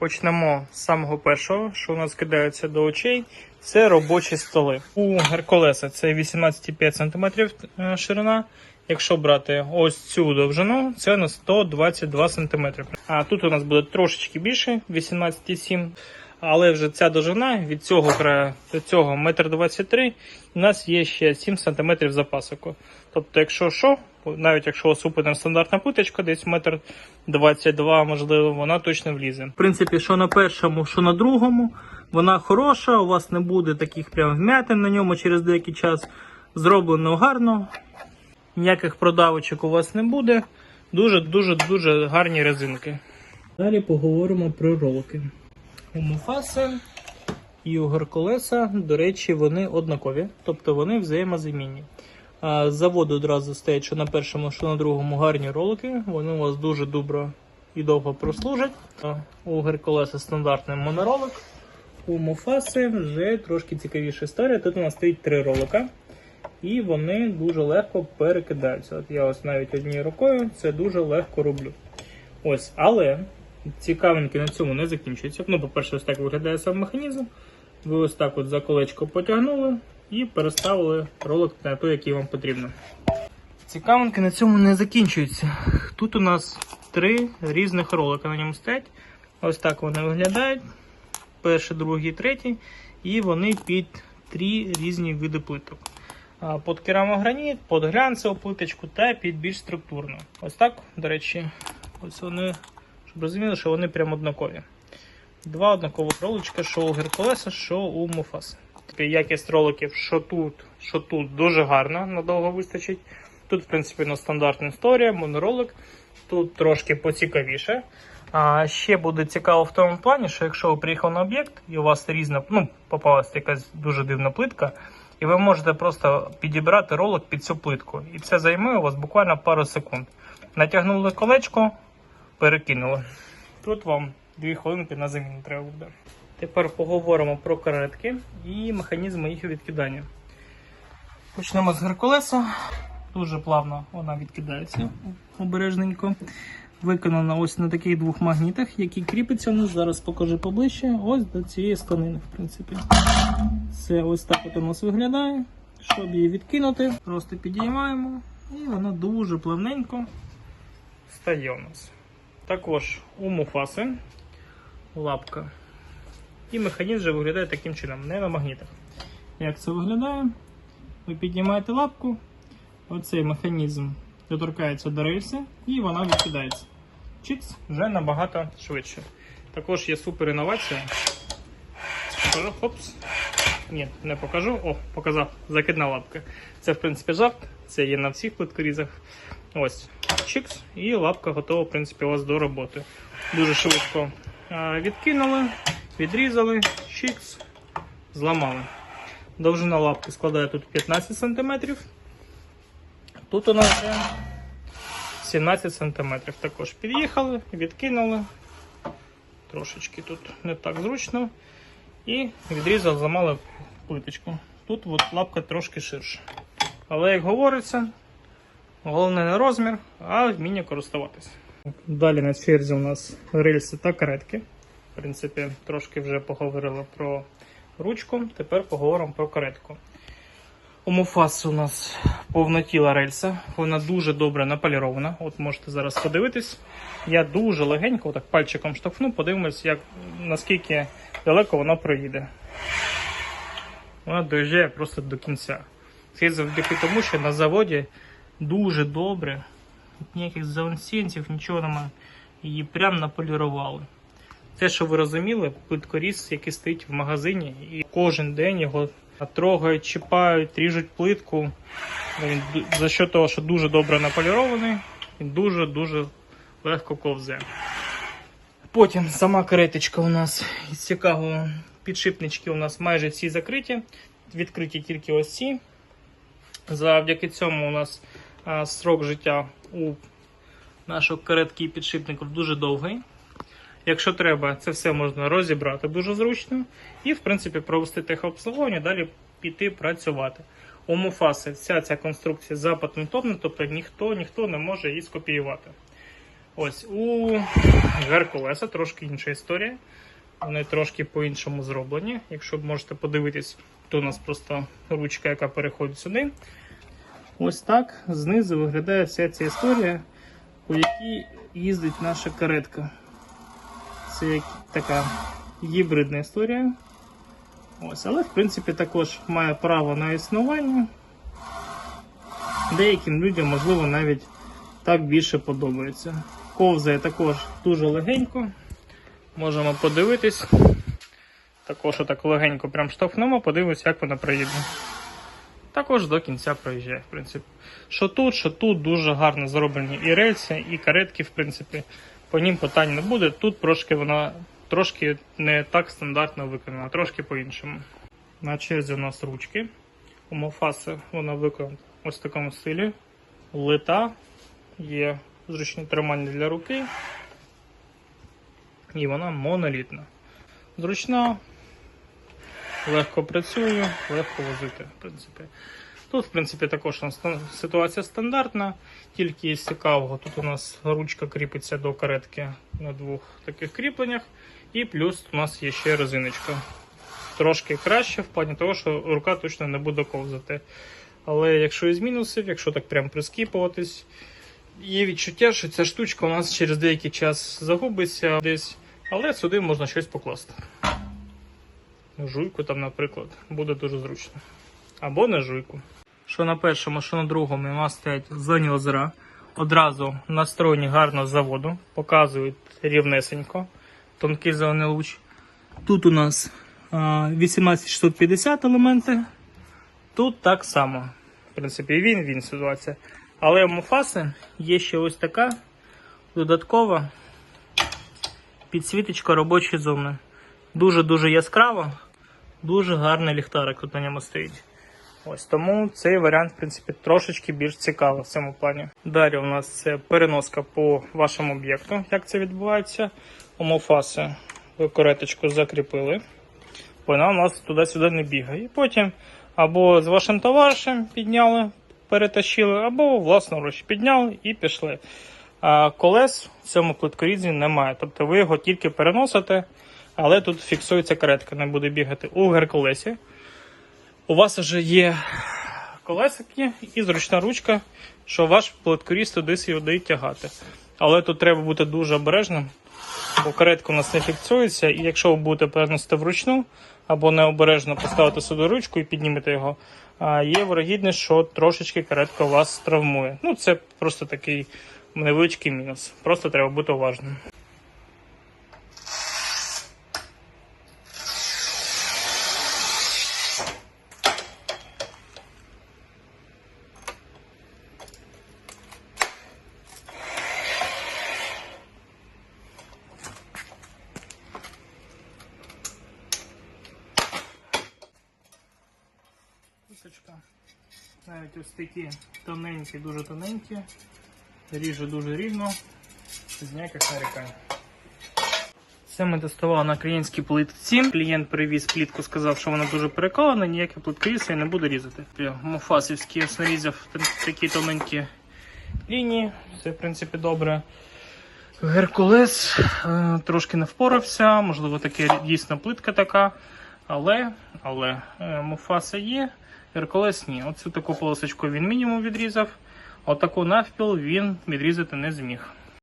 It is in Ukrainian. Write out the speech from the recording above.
Почнемо з самого першого, що у нас кидається до очей. Це робочі столи. У Геркулеса це 18,5 см е, ширина. Якщо брати ось цю довжину, це на 122 см. А тут у нас буде трошечки більше, 18,7 але вже ця довжина від цього краю до цього 1,23 м, у нас є ще 7 см запасику. Тобто, якщо що, навіть якщо вас стандартна плиточка, десь 1,22 м, можливо, вона точно влізе. В принципі, що на першому, що на другому, вона хороша, у вас не буде таких прям вмятин на ньому через деякий час. Зроблено гарно, ніяких продавочок у вас не буде. Дуже-дуже дуже гарні резинки. Далі поговоримо про ролики. У Муфаси і у Геркулеса, до речі, вони однакові, тобто вони взаємозамінні. Заводу одразу стоять, що на першому, що на другому гарні ролики. Вони у вас дуже добре і довго прослужать. У Геркулеса стандартний моноролик. У Муфаси вже трошки цікавіша історія. Тут у нас стоїть три ролика, і вони дуже легко перекидаються. От я ось навіть однією рукою це дуже легко роблю. Ось, але цікавинки на цьому не закінчуються. Ну, по-перше, ось так виглядає сам механізм. Ви ось так от за колечко потягнули і переставили ролик на той, який вам потрібно. Цікавинки на цьому не закінчуються. Тут у нас три різних ролика на ньому стоять. Ось так вони виглядають. Перший, другий, третій. І вони під три різні види плиток. А, Під керамограніт, під глянцеву плиточку та під більш структурну. Ось так, до речі, ось вони, щоб розуміли, що вони прям однакові. Два однакових роличка, що у Геркулеса, що у Муфаса. Якість роликів, що тут, що тут дуже гарна, надовго вистачить. Тут, в принципі, ну, стандартна історія, моноролик. Тут трошки поцікавіше. А ще буде цікаво в тому плані, що якщо ви приїхали на об'єкт і у вас різна, ну, попалася якась дуже дивна плитка, і ви можете просто підібрати ролик під цю плитку. І це займе у вас буквально пару секунд. Натягнули колечко, перекинули. Тут вам 2 хвилинки на заміну треба буде. Тепер поговоримо про каретки і механізми їх відкидання. Почнемо з Геркулеса. Дуже плавно вона відкидається обережненько. Виконана ось на таких двох магнітах, які кріпляться у нас. Зараз покажу поближче. Ось до цієї складини, в принципі. Це ось так от у нас виглядає. Щоб її відкинути, просто підіймаємо і вона дуже плавненько стає у нас. Також у муфаси лапка. І механізм вже виглядає таким чином, не на магнітах. Як це виглядає? Ви піднімаєте лапку, оцей механізм доторкається до рельси і вона відкидається. Чікс вже набагато швидше. Також є супер інновація. Покажу, хопс. Ні, не покажу. О, показав закидна лапка. Це, в принципі, жарт, це є на всіх плиткорізах. Ось, чікс, і лапка готова, в принципі, у вас до роботи. Дуже швидко відкинули, відрізали, чікс, зламали. Довжина лапки складає тут 15 см. Тут у нас вже 17 см. Також під'їхали, відкинули. Трошечки тут не так зручно. І відрізали, зламали плиточку. Тут от лапка трошки ширша. Але, як говориться, головне не розмір, а вміння користуватися. Далі на черзі у нас рельси та каретки. В принципі, трошки вже поговорили про ручку, тепер поговоримо про каретку. У Муфас у нас повнотіла рельса, вона дуже добре наполірована. От можете зараз подивитись. Я дуже легенько, так пальчиком штовхну, подивимось, як, наскільки далеко вона проїде. Вона доїжджає просто до кінця. Це завдяки тому, що на заводі дуже добре, ніяких заунсінців, нічого немає. Її прям наполірували. Те, що ви розуміли, плиткоріз, який стоїть в магазині, і кожен день його трогають, чіпають, ріжуть плитку. Він за що того, що дуже добре наполірований, він дуже-дуже легко ковзе. Потім сама кареточка у нас із цікавого. Підшипнички у нас майже всі закриті. Відкриті тільки ось ці. Завдяки цьому у нас а, срок життя у нашого каретки і підшипників дуже довгий. Якщо треба, це все можна розібрати дуже зручно і, в принципі, провести техобслуговування, далі піти працювати. У Муфаси вся ця конструкція запатентована, тобто ніхто ніхто не може її скопіювати. Ось у Геркулеса трошки інша історія. Вони трошки по-іншому зроблені. Якщо можете подивитись, то у нас просто ручка, яка переходить сюди. Ось так знизу виглядає вся ця історія, по якій їздить наша каретка. Це така гібридна історія. Ось, але в принципі також має право на існування. Деяким людям, можливо, навіть так більше подобається. Ковзає також дуже легенько. Можемо подивитись. Також отак легенько прям штовхнемо, подивимось, як вона проїде. Також до кінця проїжджає, в принципі. Що тут, що тут дуже гарно зроблені і рельси, і каретки, в принципі, по ним питань не буде. Тут трошки вона трошки не так стандартно виконана, трошки по-іншому. На черзі у нас ручки. У Мофаси вона виконана ось в такому стилі. Лита, є зручні тримання для руки. І вона монолітна. Зручна, легко працює, легко возити, в принципі. Тут, в принципі, також ситуація стандартна, тільки із цікавого. Тут у нас ручка кріпиться до каретки на двох таких кріпленнях, і плюс у нас є ще резиночка. Трошки краще в плані того, що рука точно не буде ковзати. Але якщо із мінусів, якщо так прям прискіпуватись, є відчуття, що ця штучка у нас через деякий час загубиться десь, але сюди можна щось покласти. Жуйку там, наприклад, буде дуже зручно. Або не жуйку. Що на першому, що на другому у нас стоять зелені озера. Одразу настроєні гарно з заводу, показують рівнесенько, тонкий зелений луч. Тут у нас 18650 елементи. Тут так само. В принципі, він, він ситуація. Але у Муфаси є ще ось така додаткова підсвіточка робочої зони. Дуже-дуже яскраво, дуже гарний ліхтарик тут на ньому стоїть. Ось тому цей варіант, в принципі, трошечки більш цікавий в цьому плані. Далі у нас це переноска по вашому об'єкту, як це відбувається. У Мофаси ви кореточку закріпили. Вона у нас туди-сюди не бігає. І потім або з вашим товаришем підняли, перетащили, або власноруч підняли і пішли. А колес в цьому плиткорізі немає. Тобто ви його тільки переносите, але тут фіксується каретка, не буде бігати у геркулесі. У вас вже є колесики і зручна ручка, що ваш плиткоріз туди сюди тягати. Але тут треба бути дуже обережним, бо каретка у нас не фіксується, і якщо ви будете переносити вручну або необережно поставити сюди ручку і піднімете його, є вирогідність, що трошечки каретка вас травмує. Ну, це просто такий невеличкий мінус. Просто треба бути уважним. Навіть ось такі тоненькі, дуже тоненькі. Ріже дуже рівно, без нарікань. Це ми тестували на клієнтській плитці. Клієнт привіз плітку, сказав, що вона дуже перекалана, ніяке плиткоріз я не буду різати. Муфасівський нарізав такі тоненькі лінії. Все, в принципі, добре. Геркулес е, трошки не впорався, можливо, таке дійсно плитка така. Але, але е, Муфаса є, Геркулес ні. Оцю таку полосочку він мінімум відрізав, отаку навпіл він відрізати не зміг.